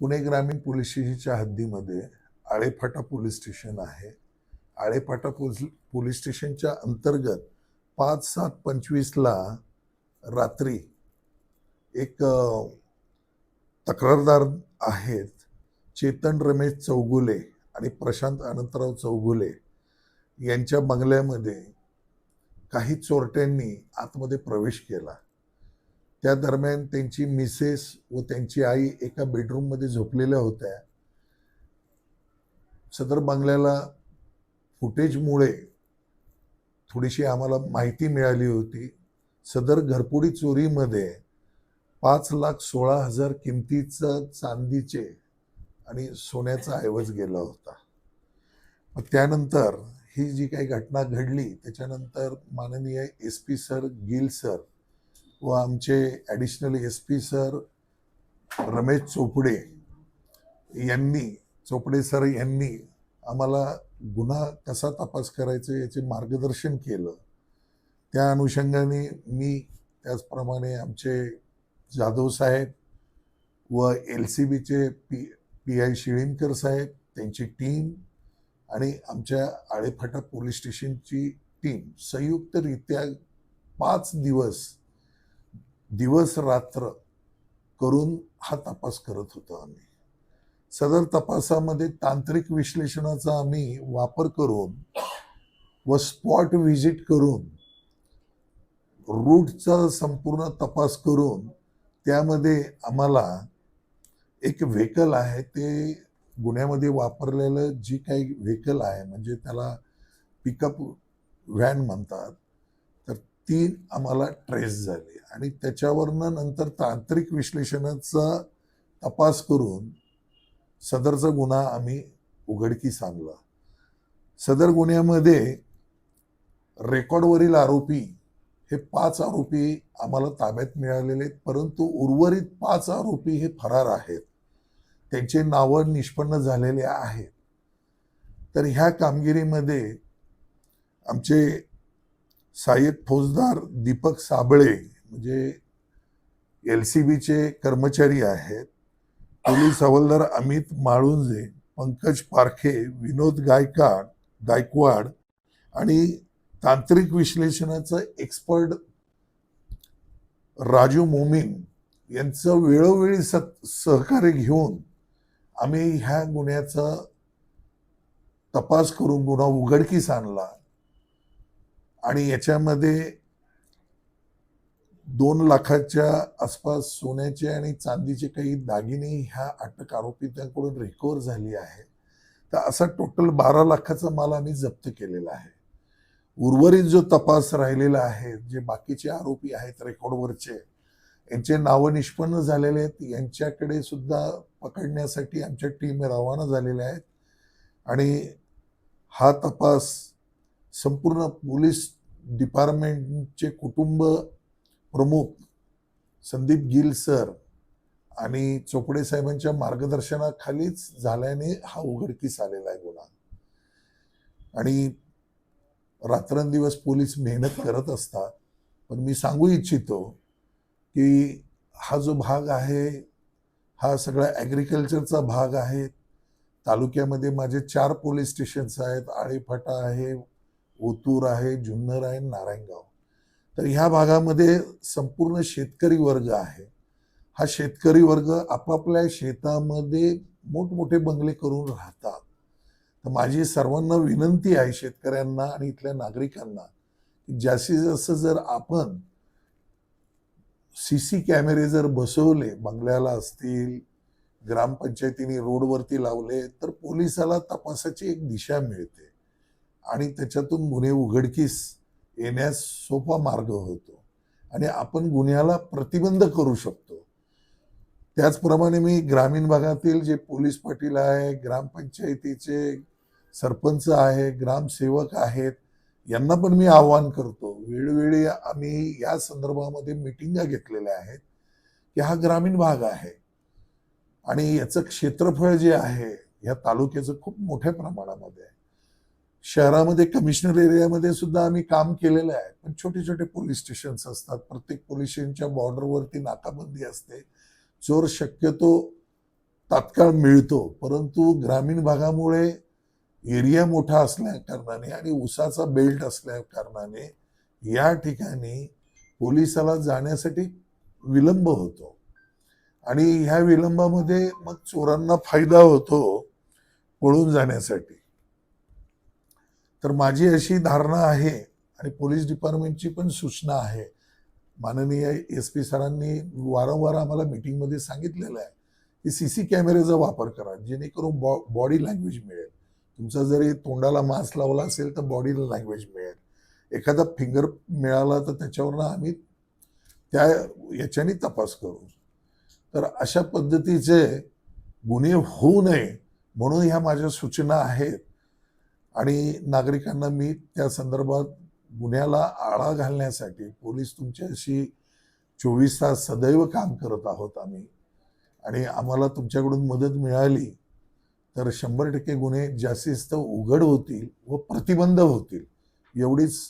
पुणे ग्रामीण पोलीस स्टेशनच्या हद्दीमध्ये Alephata police station आहे. आळेफाटा पोलीस पोलीस स्टेशनच्या अंतर्गत पाच सात पंचवीसला रात्री एक तक्रारदार आहेत चेतन रमेश चौगुले आणि प्रशांत अनंतराव चौगुले यांच्या बंगल्यामध्ये काही चोरट्यांनी आतमध्ये प्रवेश केला. त्या दरम्यान त्यांची मिसेस व त्यांची आई एका बेडरूममध्ये झोपलेल्या होत्या. सदर बंगल्याला फुटेजमुळे थोडीशी आम्हाला माहिती मिळाली होती. सदर घरपुडी चोरीमध्ये पाच लाख सोळा हजार किमतीचं चांदीचे आणि सोन्याचा ऐवज गेला होता. मग त्यानंतर ही जी काही घटना घडली त्याच्यानंतर माननीय S P sir Gill sir व आमचे additional S P sir Ramesh Chopde यांनी चोपडे सर यांनी आम्हाला गुन्हा कसा तपास करायचा याचे मार्गदर्शन केलं. त्या अनुषंगाने मी त्याचप्रमाणे आमचे जाधव साहेब व एल सी बीचे पी पी आय शिळीणकर साहेब त्यांची टीम आणि आमच्या आळेफाटा पोलीस स्टेशनची टीम संयुक्तरित्या पाच दिवस दिवस रात्र करून हा तपास करत होतो आम्ही. सदर तपासामध्ये तांत्रिक विश्लेषणाचा आम्ही वापर करून व स्पॉट व्हिजिट करून रूटचा संपूर्ण तपास करून त्यामध्ये आम्हाला एक व्हेकल आहे ते गुन्ह्यामध्ये वापरलेलं जी काही व्हेकल आहे म्हणजे त्याला पिकअप व्हॅन म्हणतात ती आम्हाला ट्रेस झाली. आणि त्याच्यावरनं नंतर तांत्रिक विश्लेषणाचा तपास करून सदरचा गुन्हा आम्ही उघडकीस आणला सदर गुन्ह्यामध्ये रेकॉर्डवरील आरोपी हे पाच आरोपी आम्हाला ताब्यात मिळालेले आहेत परंतु उर्वरित पाच आरोपी हे फरार आहेत. त्यांचे नावं निष्पन्न झालेले आहेत. तर ह्या कामगिरीमध्ये आमचे सहाय्यक फौजदार दीपक साबळे म्हणजे एल सी बीचे कर्मचारी आहेत. पोलीस हवालदार अमित माळुंजे पंकज पारखे विनोद गायकाड गायकवाड आणि तांत्रिक विश्लेषणाचं एक्सपर्ट राजू मोमीन यांचं वेळोवेळी स सहकार्य घेऊन आम्ही ह्या गुन्ह्याचा तपास करून गुन्हा उघडकीस आणला. आणि याच्यामध्ये दोन लाखाच्या आसपास सोन्याचे आणि चांदीचे काही दागिने ह्या अटक आरोपींकडून रिकवर झाली आहे. तर असा टोटल बारा लाखाचा माल आम्ही जप्त केलेला आहे. उर्वरित जो तपास राहिलेला आहे जे बाकीचे आरोपी आहेत रेकॉर्डवरचे यांचे नावं निष्पन्न झालेले आहेत. यांच्याकडे सुद्धा पकडण्यासाठी आमच्या टीम रवाना झालेल्या आहेत. आणि हा तपास संपूर्ण पोलीस डिपार्टमेंटचे कुटुंब प्रमुख संदीप गिल सर आणि चोपडे साहेबांच्या मार्गदर्शनाखालीच झाल्याने हा उघडकीस आलेला आहे गुन्हा. आणि रात्रंदिवस पोलीस मेहनत करत असतात पण मी सांगू इच्छितो की हा जो भाग आहे हा सगळा ॲग्रिकल्चरचा भाग आहे. तालुक्यामध्ये माझे चार पोलीस स्टेशन्स आहेत आळेफाटा आहे ओतूर आहे जुन्नर आहे नारायणगाव. तर ह्या भागामध्ये संपूर्ण शेतकरी वर्ग आहे. हा शेतकरी वर्ग आपापल्या शेतामध्ये मोठमोठे बंगले करून राहतात. तर माझी सर्वांना विनंती आहे शेतकऱ्यांना आणि इथल्या नागरिकांना की जास्तीत जास्त जर आपण सी सी कॅमेरे जर बसवले बंगल्याला असतील ग्रामपंचायतीने रोडवरती लावले तर पोलिसाला तपासाची एक दिशा मिळते. आणि त्याच्यातून गुन्हे उघडकीस येण्यास सोपा मार्ग होतो. आणि आपण गुन्ह्याला प्रतिबंध करू शकतो. त्याचप्रमाणे मी ग्रामीण भागातील जे पोलीस पाटील आहे ग्रामपंचायतीचे सरपंच आहे ग्रामसेवक आहेत यांना पण मी आव्हान करतो. वेळोवेळी आम्ही या संदर्भामध्ये मिटिंगा घेतलेल्या आहेत की हा ग्रामीण भाग आहे. आणि याचं क्षेत्रफळ जे आहे या तालुक्याचं खूप मोठ्या प्रमाणामध्ये आहे. शहरामध्ये कमिशनर एरियामध्ये सुद्धा आम्ही काम केलेलं आहे. पण छोटे छोटे पोलीस स्टेशन्स असतात. प्रत्येक पोलीस स्टेशनच्या बॉर्डरवरती नाकाबंदी असते. चोर शक्यतो तात्काळ मिळतो. परंतु ग्रामीण भागामुळे एरिया मोठा असल्या कारणाने आणि उसाचा बेल्ट असल्या कारणाने या ठिकाणी पोलिसाला जाण्यासाठी विलंब होतो. आणि ह्या विलंबामध्ये मग चोरांना फायदा होतो पळून जाण्यासाठी. तर माझी अशी धारणा आहे आणि पोलीस डिपार्टमेंटची पण सूचना आहे. माननीय एस पी सरांनी वारंवार आम्हाला मीटिंगमध्ये सांगितलेलं आहे की सी सी कॅमेऱ्याचा वापर करा जेणेकरून बॉ बॉडी लँग्वेज मिळेल. तुमचा जरी तोंडाला मास्क लावला असेल तर बॉडीला लँग्वेज मिळेल. एखादा फिंगर मिळाला तर त्याच्यावरनं आम्ही त्या याच्याने तपास करू. तर अशा पद्धतीचे गुन्हे होऊ नये म्हणून ह्या माझ्या सूचना आहेत. आणि नागरिकांना मी त्या संदर्भात गुन्ह्याला आळा घालण्यासाठी पोलीस तुमच्याशी चोवीस तास सदैव काम करत आहोत आम्ही. आणि आम्हाला तुमच्याकडून मदत मिळाली तर शंभर टक्के गुन्हे जास्तीत जास्त उघड होतील व प्रतिबंध होतील एवढीच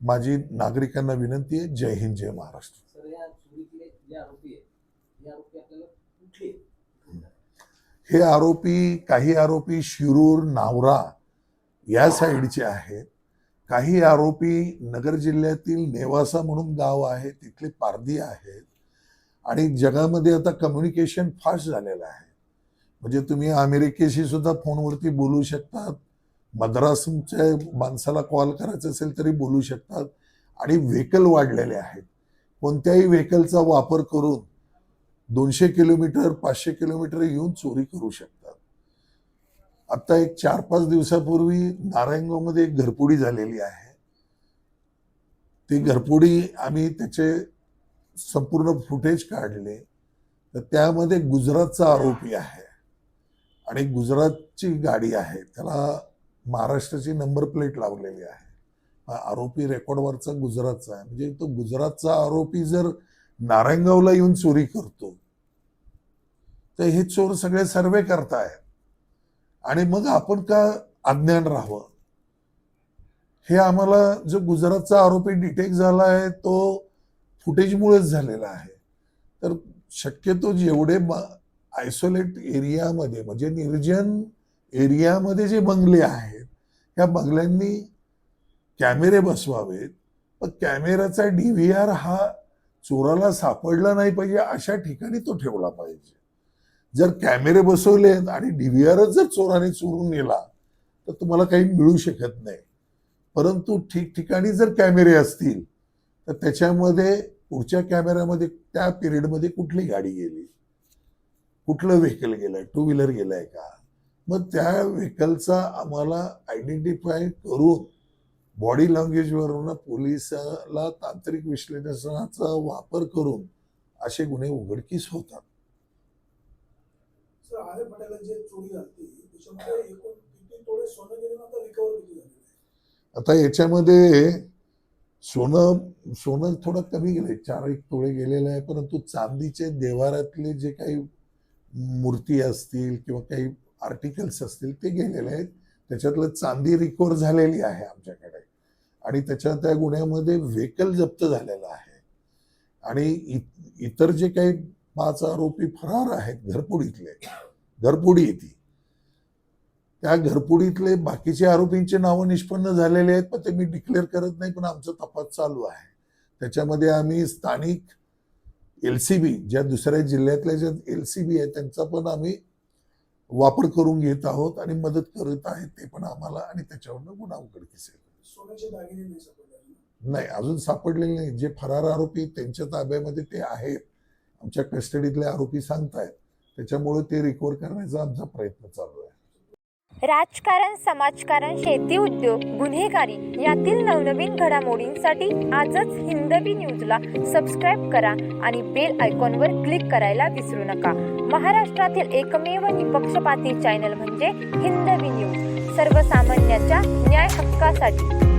माझी नागरिकांना विनंती आहे. जय हिंद जय महाराष्ट्र? हे आरोपी काही आरोपी शिरूर नावरा या साईडचे आहेत काही आरोपी नगर जिल्ह्यातील नेवासा म्हणून गाव आहे तिथले पारधी आहेत. आणि जगामध्ये आता कम्युनिकेशन फास्ट झालेलं आहे. म्हणजे तुम्ही अमेरिकेशी सुद्धा फोनवरती बोलू शकतात. मद्रासच्या माणसाला कॉल करायचा असेल तरी बोलू शकतात. आणि व्हेकल वाढलेले आहेत. कोणत्याही व्हेकलचा वापर करून दोनशे किलोमीटर पाचशे किलोमीटर येऊन चोरी करू शकतात. आता एक चार पाच दिवसापूर्वी नारायणगावमध्ये एक घरपुडी झालेली आहे. ती घरपुडी आम्ही त्याचे संपूर्ण फुटेज काढले. तर त्यामध्ये गुजरातचा आरोपी आहे. आणि गुजरातची गाडी आहे. त्याला महाराष्ट्राची नंबर प्लेट लावलेली आहे. आरोपी रेकॉर्डवरचा गुजरातचा आहे. म्हणजे तो गुजरातचा आरोपी जर नारायणगावला येऊन चोरी करतो तर हे चोर सगळे सर्वे करतायत. आणि मग आपण का अज्ञान राहावं? हे आम्हाला जो गुजरातचा आरोपी डिटेक्ट झाला आहे तो फुटेजमुळेच झालेला आहे. तर शक्यतो जेवढे आयसोलेट एरियामध्ये म्हणजे निर्जन एरियामध्ये जे बंगले आहेत त्या बंगल्यांनी कॅमेरे बसवावेत. पण कॅमेऱ्याचा डी व्ही आर हा चोराला सापडला नाही पाहिजे अशा ठिकाणी तो ठेवला पाहिजे. जर कॅमेरे बसवले आणि डी व्ही आरच जर चोराने चोरून नेला तर तुम्हाला काही मिळू शकत नाही. परंतु ठिकठिकाणी जर कॅमेरे असतील तर त्याच्यामध्ये पुढच्या कॅमेऱ्यामध्ये त्या पिरियडमध्ये कुठली गाडी गेली? कुठलं व्हेकल गेलंय? टू व्हीलर गेलाय का? मग त्या व्हेकलचा आम्हाला आयडेंटिफाय करून बॉडी लँग्वेजवरून पोलिसाला तांत्रिक विश्लेषणाचा वापर करून असे गुन्हे उघडकीस होतात. सर आले पटेलांची चोरी झाली त्याच्यामध्ये एकूण किती तोळे सोनं गेलं आता रिकवर किती झाले? आता याच्यामध्ये सोनं सोनं थोडं कमी गेले चार एक तोळे गेलेलं आहे परंतु चांदीचे देवारातले जे काही मूर्ती असतील किंवा काही आर्टिकल्स असतील ते गेलेले आहेत. त्याच्यातलं चांदी रिकवर झालेली आहे आमच्याकडे. आणि त्याच्या त्या गुन्ह्यामध्ये व्हेकल जप्त झालेलं आहे. आणि इतर जे काही पाच आरोपी फरार आहेत घरपुडीतले. घरपुडी येते त्या घरपुडीतले बाकीचे आरोपींचे नावं निष्पन्न झालेले आहेत पण ते मी डिक्लेअर करत नाही पण आमचा तपास चालू आहे. त्याच्यामध्ये आम्ही स्थानिक एल सी बी ज्या दुसऱ्या जिल्ह्यातल्या ज्या एल सी बी आहेत त्यांचा पण आम्ही वापर करून घेत आहोत आणि मदत करत आहेत ते पण आम्हाला आणि त्याच्यावरनं गुन्हा उघडकीस येईल. नाही अजून? सापडलेले नाही. जे फरार आरोपी त्यांच्या ताब्यामध्ये ते आहेत. आमच्या कस्टडीतले आरोपी सांगतायत. त्याच्यामुळे ते रिकवर करण्याचा आमचा प्रयत्न चालू आहे. राजकारण समाजकारण शेती उद्योग गुन्हेगारी यातील नवनवीन घडामोडींसाठी आजच हिंदवी न्यूजला सबस्क्राईब करा आणि बेल आयकॉनवर क्लिक करायला विसरू नका. महाराष्ट्रातील एकमेव निपक्षपाती चॅनल म्हणजे हिंदवी न्यूज. सर्वसामान्यांच्या न्याय हक्कासाठी